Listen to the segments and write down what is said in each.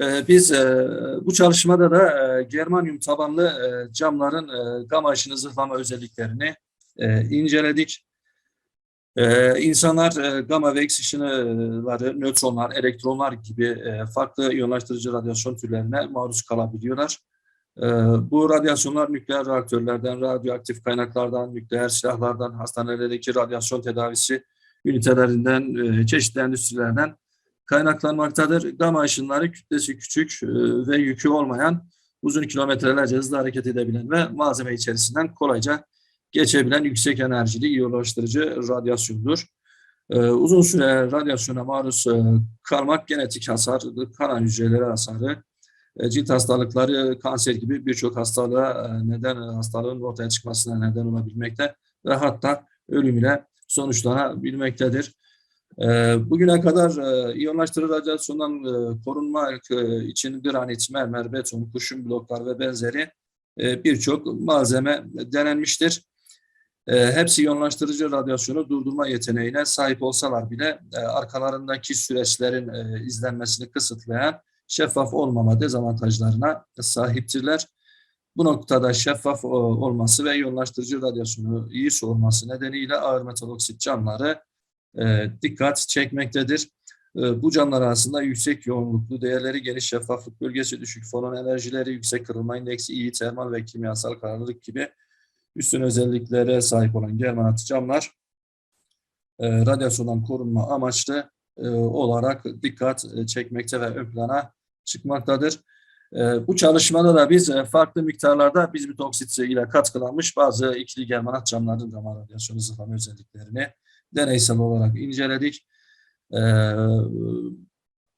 Ee, Biz e, bu çalışmada da e, germanyum tabanlı e, camların gama ışını zırhlama özelliklerini inceledik. İnsanlar gama ve X ışınları, nötronlar, elektronlar gibi farklı iyonlaştırıcı radyasyon türlerine maruz kalabiliyorlar. Bu radyasyonlar nükleer reaktörlerden, radyoaktif kaynaklardan, nükleer silahlardan, hastanelerdeki radyasyon tedavisi ünitelerinden, çeşitli endüstrilerden kaynaklanmaktadır. Gama ışınları kütlesi küçük e, ve yükü olmayan, uzun kilometrelerce hızlı hareket edebilen ve malzeme içerisinden kolayca geçebilen yüksek enerjili iyonlaştırıcı radyasyondur. E, Uzun süre radyasyona maruz e, kalmak genetik hasar, kan hücreleri hasarı, cilt hastalıkları, kanser gibi birçok hastalığa neden hastalığın ortaya çıkmasına neden olabilmekte ve hatta ölüm ile sonuçlanabilmektedir. E, Bugüne kadar e, iyonlaştırıcı radyasyondan e, korunmak e, için granit, mermer, beton, kurşun bloklar ve benzeri birçok malzeme denenmiştir. Hepsi iyonlaştırıcı radyasyonu durdurma yeteneğine sahip olsalar bile arkalarındaki süreçlerin izlenmesini kısıtlayan şeffaf olmama dezavantajlarına sahiptirler. Bu noktada şeffaf olması ve iyonlaştırıcı radyasyonu iyi soğurması nedeniyle ağır metal oksit camları e, dikkat çekmektedir. E, bu camlar arasında yüksek yoğunluklu değerleri, geniş şeffaflık bölgesi, düşük fonon enerjileri, yüksek kırılma indeksi, iyi termal ve kimyasal kararlılık gibi üstün özelliklere sahip olan germanat camlar e, radyasyondan korunma amaçlı olarak dikkat çekmekte ve ön plana çıkmaktadır. Bu çalışmada da biz farklı miktarlarda bizmut oksit ile katkılanmış bazı ikili germanat camların gama radyasyonu zırhlama özelliklerini deneysel olarak inceledik. E,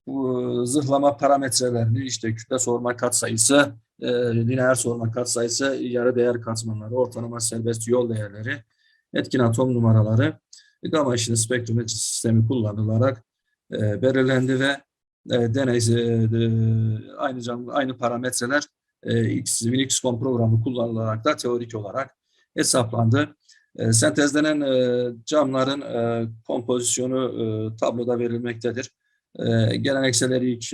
bu zırhlama parametrelerini işte kütle sorma katsayısı, e, lineer sorma katsayısı, yarı değer katmanları, ortalama serbest yol değerleri, etkin atom numaraları, gama ışını spektrometri sistemi kullanılarak e, belirlendi ve e, deney e, aynı aynı parametreler e, X, programı kullanılarak da teorik olarak hesaplandı. E, sentezlenen e, camların e, kompozisyonu tabloda verilmektedir. E, geleneksel erik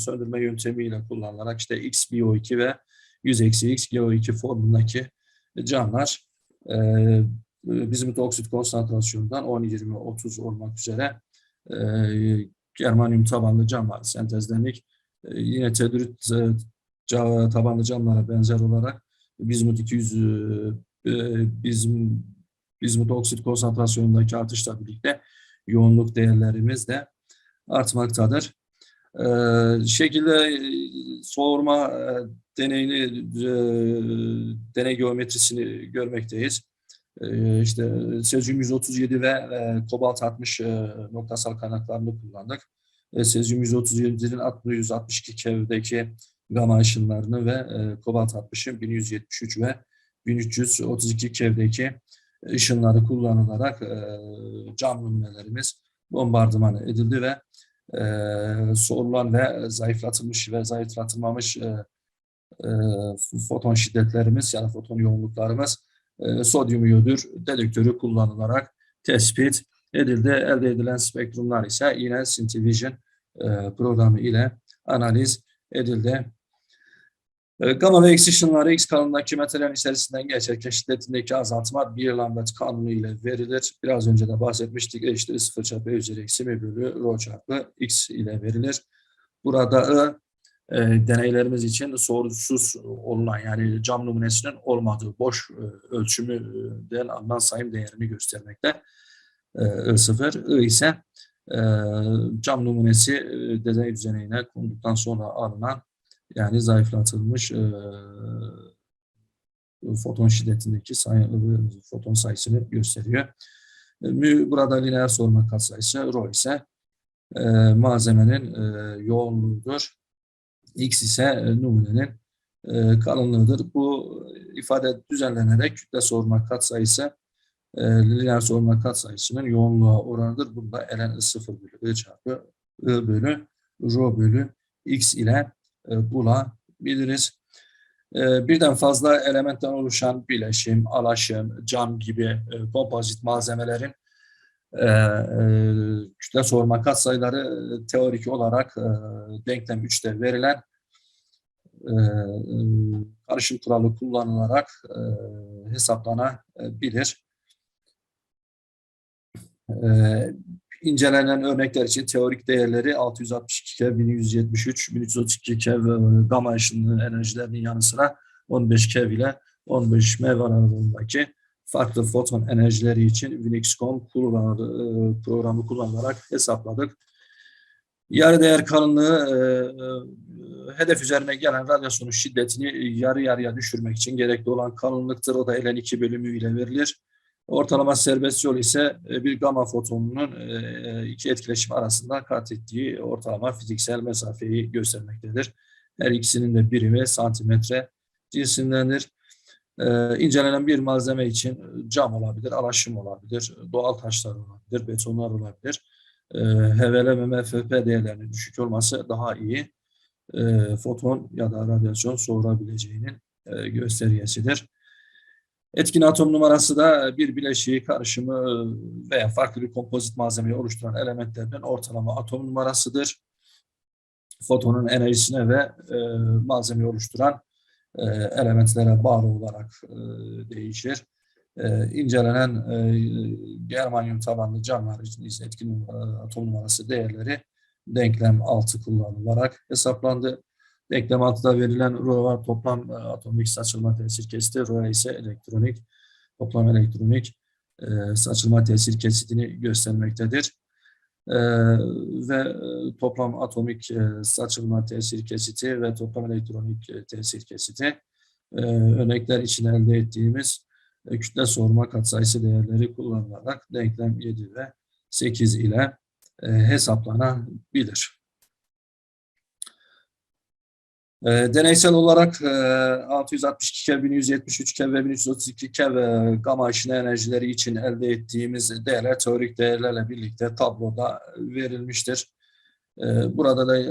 söndürme yöntemiyle kullanılarak işte XBO2 ve 100 eksi X GO2 formundaki camlar e, bizimut oksit konsantrasyonundan 10, 20, 30 olmak üzere germanyum tabanlı camlar sentezlendik. E, yine tedrit e, tabanlı camlara benzer olarak bizmut 200 e, bizim bizmut oksit konsantrasyonundaki artışla birlikte yoğunluk değerlerimiz de artmaktadır. Ee, şekilde e, soğurma e, deneyini, e, deney geometrisini görmekteyiz. E, işte sezyum 137 ve e, kobalt 60 e, noktasal kaynaklarını kullandık. E, sezyum 137'nin 662 kevdeki gama ışınlarını ve e, kobalt 60'ın 1173 ve 1332 kevdeki ışınları kullanılarak e, cam numunelerimiz bombardıman edildi ve e, sorulan ve zayıflatılmış ve zayıflatılmamış e, e, foton şiddetlerimiz yani foton yoğunluklarımız e, sodyum iyodür dedektörü kullanılarak tespit edildi. Elde edilen spektrumlar ise yine Syntivision e, programı ile analiz edildi. E, Gamma ve X ışınları X kanalındaki materyalin içerisinden geçerken şiddetindeki azaltma bir lambert kanunu ile verilir. Biraz önce de bahsetmiştik. Eşittir 0 çarpı E üzeri eksi m bölü rho çarpı X ile verilir. Burada I e, deneylerimiz için sorusuz olunan yani cam numunesinin olmadığı boş e, ölçümüden alınan sayım değerini göstermekte. E, I0, I ise e, cam numunesi e, deney düzenine konduktan sonra alınan yani zayıflatılmış e, foton şiddetindeki sayı, foton sayısını gösteriyor. E, burada lineer sorma katsayısı rho ise e, malzemenin e, yoğunluğudur. X ise e, numunenin e, kalınlığıdır. Bu ifade düzenlenerek kütle sorma katsayısı e, lineer sorma katsayısının yoğunluğa oranıdır. Bunda ln I0 bölü I çarpı I bölü rho bölü X ile bulabiliriz. E, birden fazla elementten oluşan bileşim, alaşım, cam gibi e, kompozit malzemelerin e, e, kütle soğurma katsayıları e, teorik olarak e, denklem 3'te verilen e, e, karışım kuralı kullanılarak e, hesaplanabilir. İncelenen örnekler için teorik değerleri 662 kev, 1173, 1332 kev gama ışınlığı enerjilerinin yanı sıra 15 kev ile 15 mev aralığındaki farklı foton enerjileri için kullanı- e, programı kullanılarak hesapladık. Yarı değer kalınlığı e, e, hedef üzerine gelen radyasyonun şiddetini yarı yarıya düşürmek için gerekli olan kalınlıktır. O da elen iki bölümüyle verilir. Ortalama serbest yol ise e, bir gama fotonunun e, iki etkileşim arasında kat ettiği ortalama fiziksel mesafeyi göstermektedir. Her ikisinin de birimi santimetre cinsindendir. Ee, incelenen bir malzeme için cam olabilir, alaşım olabilir, doğal taşlar olabilir, betonlar olabilir. Ee, HVL ve MFP değerlerinin düşük olması daha iyi e, foton ya da radyasyon soğurabileceğinin göstergesidir. Etkin atom numarası da bir bileşiği karışımı veya farklı bir kompozit malzemeyi oluşturan elementlerden ortalama atom numarasıdır. Fotonun enerjisine ve e, malzemeyi oluşturan e, elementlere bağlı olarak e, değişir. E, incelenen e, germanyum tabanlı camlar için etkin e, atom numarası değerleri denklem 6 kullanılarak hesaplandı. Denklem 6'da verilen rho var toplam e, atomik saçılma tesir kesiti, rho ise elektronik toplam elektronik e, saçılma tesir kesitini göstermektedir. E, ve e, toplam atomik e, saçılma tesir kesiti ve toplam elektronik e, tesir kesiti e, örnekler için elde ettiğimiz e, kütle sorma katsayısı değerleri kullanılarak denklem 7 ve 8 ile e, hesaplanabilir. E, deneysel olarak e, 662 kev, 1173 kev ve 1332 kev gama ışını enerjileri için elde ettiğimiz değerler teorik değerlerle birlikte tabloda verilmiştir. E, burada da e,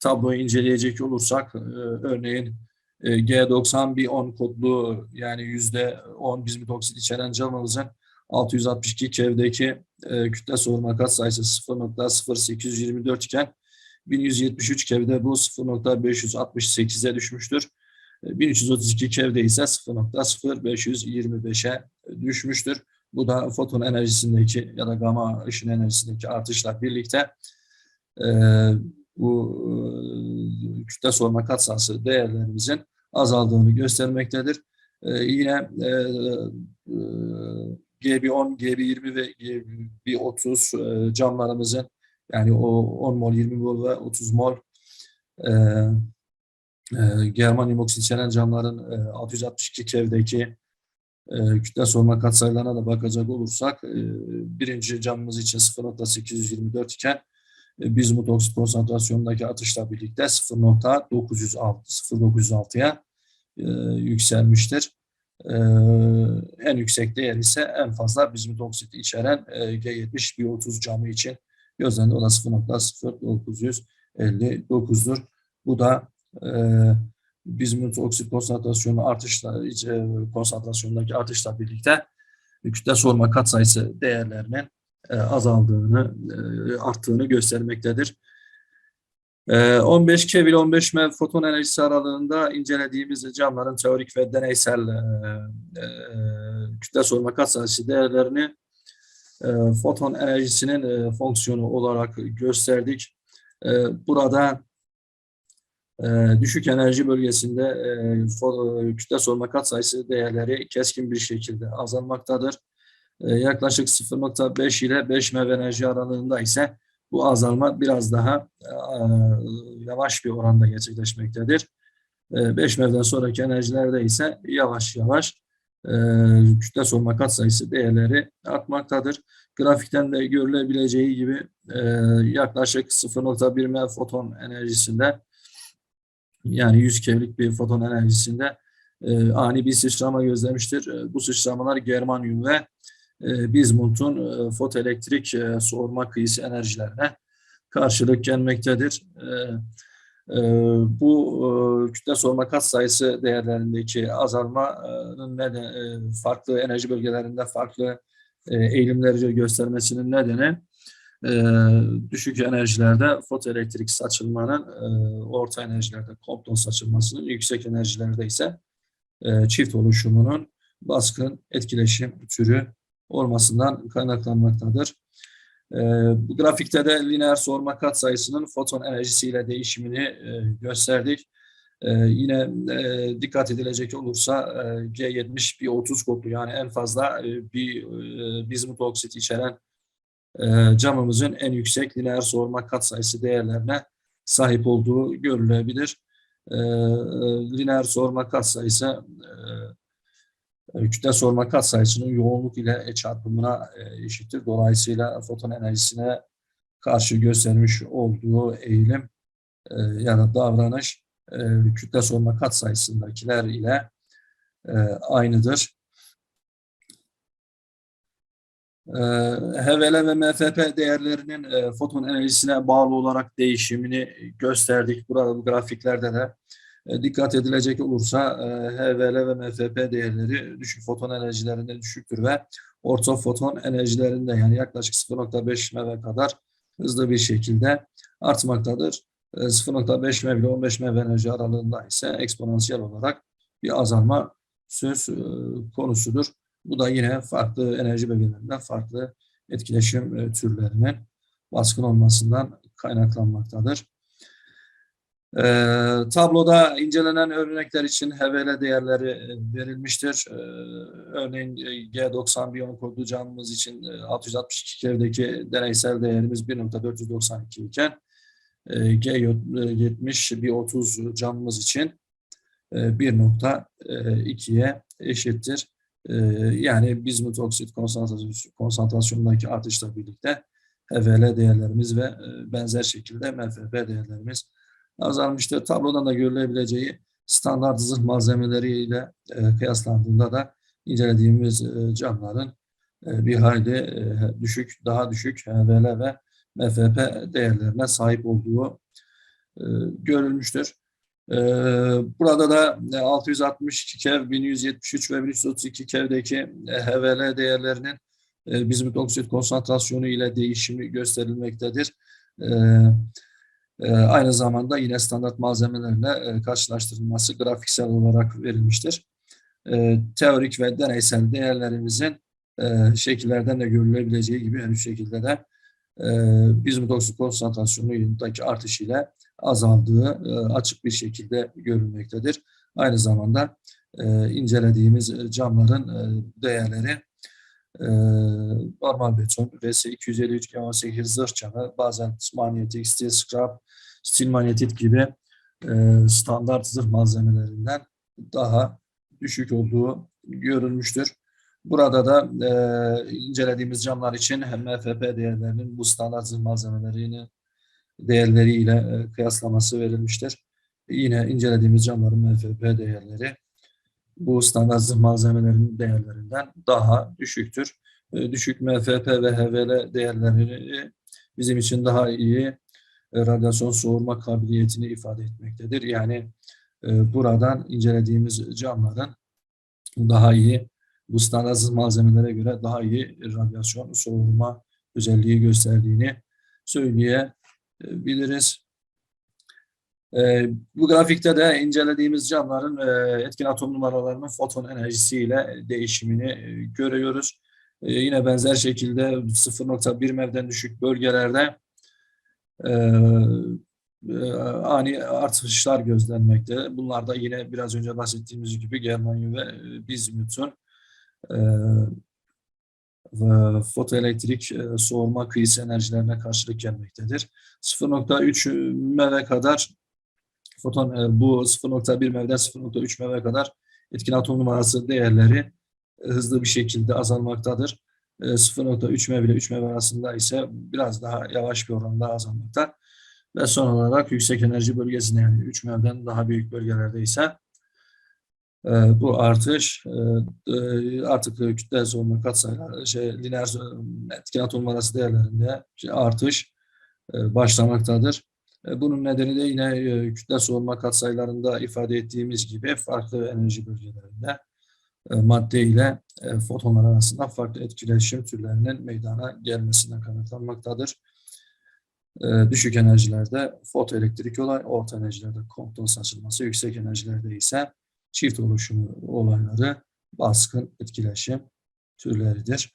tabloyu inceleyecek olursak e, örneğin e, G90 bir 10 kodlu yani %10 bismut oksit içeren camımızın 662 kevdeki e, kütle sorma katsayısı 0.0824 iken 1173 kevde bu 0.568'e düşmüştür. E, 1332 kevde ise 0.0525'e düşmüştür. Bu da foton enerjisindeki ya da gama ışın enerjisindeki artışla birlikte e, bu e, kütle sorma katsayısı değerlerimizin azaldığını göstermektedir. E, yine e, e, GB10, GB20 ve GB30 e, camlarımızın yani o 10 mol, 20 mol ve 30 mol e, e, germanyum oksit içeren camların e, 662 kevdeki e, kütle sorma katsayılarına da bakacak olursak e, birinci camımız için 0.824 iken e, bizmut oksit konsantrasyonundaki atışla birlikte 0.906 0.906'ya e, yükselmiştir. E, en yüksek değer ise en fazla bizmut oksit içeren e, G70 B30 camı için gözlendi. O da 0.0959'dur. Bu da e, bizmut oksit konsantrasyonu artışla e, konsantrasyondaki artışla birlikte kütle sorma katsayısı değerlerinin e, azaldığını, e, arttığını göstermektedir. E, 15 kevil 15 mev foton enerjisi aralığında incelediğimiz camların teorik ve deneysel e, e, kütle sorma katsayısı değerlerini foton enerjisinin e, fonksiyonu olarak gösterdik. E, burada e, düşük enerji bölgesinde e, kütle sorma katsayısı değerleri keskin bir şekilde azalmaktadır. E, yaklaşık 0.5 ile 5 mev enerji aralığında ise bu azalma biraz daha e, yavaş bir oranda gerçekleşmektedir. E, 5 mevden sonraki enerjilerde ise yavaş yavaş e, kütle sorma katsayısı değerleri artmaktadır. Grafikten de görülebileceği gibi e, yaklaşık 0.1 mev foton enerjisinde yani 100 kevlik bir foton enerjisinde e, ani bir sıçrama gözlemiştir. E, bu sıçramalar germanyum ve e, bizmutun e, fotoelektrik e, soğurma kıyısı enerjilerine karşılık gelmektedir. E, bu e, kütle soğurma katsayısı değerlerindeki azalmanın neden, e, farklı enerji bölgelerinde farklı e, eğilimleri göstermesinin nedeni düşük enerjilerde fotoelektrik saçılmanın, orta enerjilerde kompton saçılmasının, yüksek enerjilerde ise çift oluşumunun baskın etkileşim türü olmasından kaynaklanmaktadır. E, bu grafikte de lineer soğurma katsayısının foton enerjisiyle değişimini e, gösterdik. E, yine e, dikkat edilecek olursa e, G70 bir 30 kodlu yani en fazla e, bir e, bizmut oksit içeren e, camımızın en yüksek lineer soğurma katsayısı değerlerine sahip olduğu görülebilir. E, lineer soğurma katsayısı e, kütle soğurma katsayısının yoğunluk ile çarpımına e, eşittir. Dolayısıyla foton enerjisine karşı göstermiş olduğu eğilim e, ya da davranış e, kütle soğurma katsayısındakiler ile e, aynıdır. E, HVL ve MFP değerlerinin e, foton enerjisine bağlı olarak değişimini gösterdik. Burada bu grafiklerde de e, dikkat edilecek olursa e, HVL ve MFP değerleri düşük foton enerjilerinde düşüktür ve orta foton enerjilerinde yani yaklaşık 0.5 MeV kadar hızlı bir şekilde artmaktadır. 0.5 MeV ile 15 MeV enerji aralığında ise eksponansiyel olarak bir azalma söz konusudur. Bu da yine farklı enerji bölgelerinden farklı etkileşim türlerinin baskın olmasından kaynaklanmaktadır. E, tabloda incelenen örnekler için HVL değerleri verilmiştir. E, örneğin G90 biyon kodu camımız için 662 kevdeki deneysel değerimiz 1.492 iken G70 bir 30 camımız için 1.2'ye eşittir. Yani bizmut oksit konsantrasyonundaki artışla birlikte HVL değerlerimiz ve benzer şekilde MFP değerlerimiz azalmıştır. Tablodan da görülebileceği standart zırh malzemeleriyle e, kıyaslandığında da incelediğimiz e, camların e, bir hayli e, düşük, daha düşük HVL ve MFP değerlerine sahip olduğu e, görülmüştür. E, burada da 662 kev, 1173 ve 1132 kevdeki e, HVL değerlerinin e, bizmut oksit konsantrasyonu ile değişimi gösterilmektedir. E, e, aynı zamanda yine standart malzemelerle e, karşılaştırılması grafiksel olarak verilmiştir. E, teorik ve deneysel değerlerimizin e, şekillerden de görülebileceği gibi en üst şekilde de e, bizmut oksit konsantrasyonundaki artış ile azaldığı açık bir şekilde görülmektedir. Aynı zamanda incelediğimiz camların değerleri normal beton, VS 253 G18 zırh camı, bazen manyetik, steel scrap, stil manyetit gibi e, standart zırh malzemelerinden daha düşük olduğu görülmüştür. Burada da e, incelediğimiz camlar için hem MFP değerlerinin bu standart zırh malzemelerinin değerleriyle e, kıyaslaması verilmiştir. Yine incelediğimiz camların MFP değerleri bu standart zırh malzemelerinin değerlerinden daha düşüktür. E, düşük MFP ve HVL değerleri bizim için daha iyi e, radyasyon soğurma kabiliyetini ifade etmektedir. Yani e, buradan incelediğimiz camların daha iyi bu standart malzemelere göre daha iyi radyasyon soğurma özelliği gösterdiğini söyleyebiliriz. E, bu grafikte de incelediğimiz camların etkin atom numaralarının foton enerjisiyle değişimini görüyoruz. Yine benzer şekilde 0.1 mevden düşük bölgelerde e, e, ani artışlar gözlenmekte. Bunlar da yine biraz önce bahsettiğimiz gibi Germanya ve e, Bizmut'un e, ve fotoelektrik e, soğurma kıyısı enerjilerine karşılık gelmektedir. 0.3 MeV kadar foton e, bu 0.1 MeV'den 0.3 MeV kadar etkin atom numarası değerleri e, hızlı bir şekilde azalmaktadır. 0.3 MeV ile 3 MeV arasında ise biraz daha yavaş bir oranda azalmakta. Ve son olarak yüksek enerji bölgesinde yani 3 MeV'den daha büyük bölgelerde ise e, bu artış e, e, artık kütle sorunu katsayılar, şey, lineer etkin atom arası değerlerinde artış başlamaktadır. Bunun nedeni de yine kütle soğuma katsayılarında ifade ettiğimiz gibi farklı enerji bölgelerinde madde ile e, fotonlar arasında farklı etkileşim türlerinin meydana gelmesinden kaynaklanmaktadır. E, düşük enerjilerde fotoelektrik olay, orta enerjilerde kompton saçılması, yüksek enerjilerde ise çift oluşumu olayları baskın etkileşim türleridir.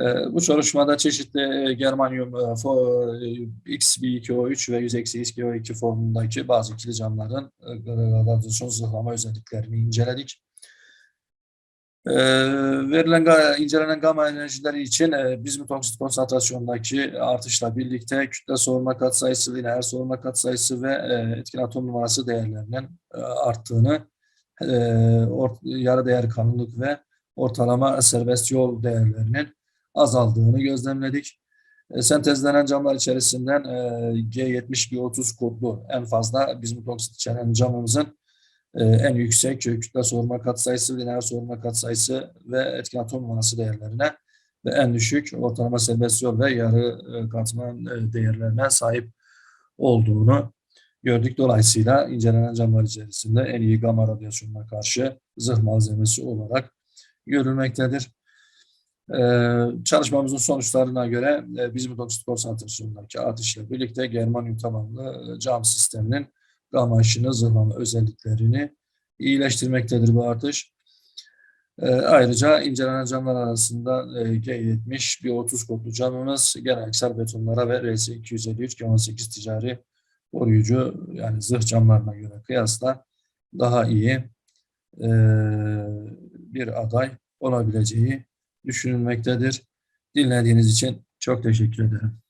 E, bu çalışmada çeşitli e, germanyum e, fo- e, X2O3 ve 100 X2O2 formundaki bazı ikili camların e, radyasyon zırhlama özelliklerini inceledik. E, verilen incelenen gamma enerjileri için e, bizmut oksit konsantrasyondaki artışla birlikte kütle soğuma katsayısı, lineer soğuma katsayısı ve e, etkin atom numarası değerlerinin e, arttığını, e, ort- yarı değer kalınlık ve ortalama serbest yol değerlerinin azaldığını gözlemledik. E, sentezlenen camlar içerisinden e, G70-30 kodlu en fazla bizmut oksit içeren camımızın e, en yüksek kütle soğuma katsayısı, lineer soğuma katsayısı ve etkin atom numarası değerlerine ve en düşük ortalama serbest yol ve yarı e, katman e, değerlerine sahip olduğunu gördük. Dolayısıyla incelenen camlar içerisinde en iyi gamma radyasyonuna karşı zırh malzemesi olarak görülmektedir. Ee, çalışmamızın sonuçlarına göre e, bizmut oksit konsantrasyonundaki artışla birlikte germanyum tabanlı e, cam sisteminin ışını zırhlama özelliklerini iyileştirmektedir bu artış. Ee, ayrıca incelenen camlar arasında e, G70 bir 30 kodlu camımız geleneksel betonlara ve RS253 G18 ticari koruyucu yani zırh camlarına göre kıyasla daha iyi e, bir aday olabileceği düşünülmektedir. Dinlediğiniz için çok teşekkür ederim.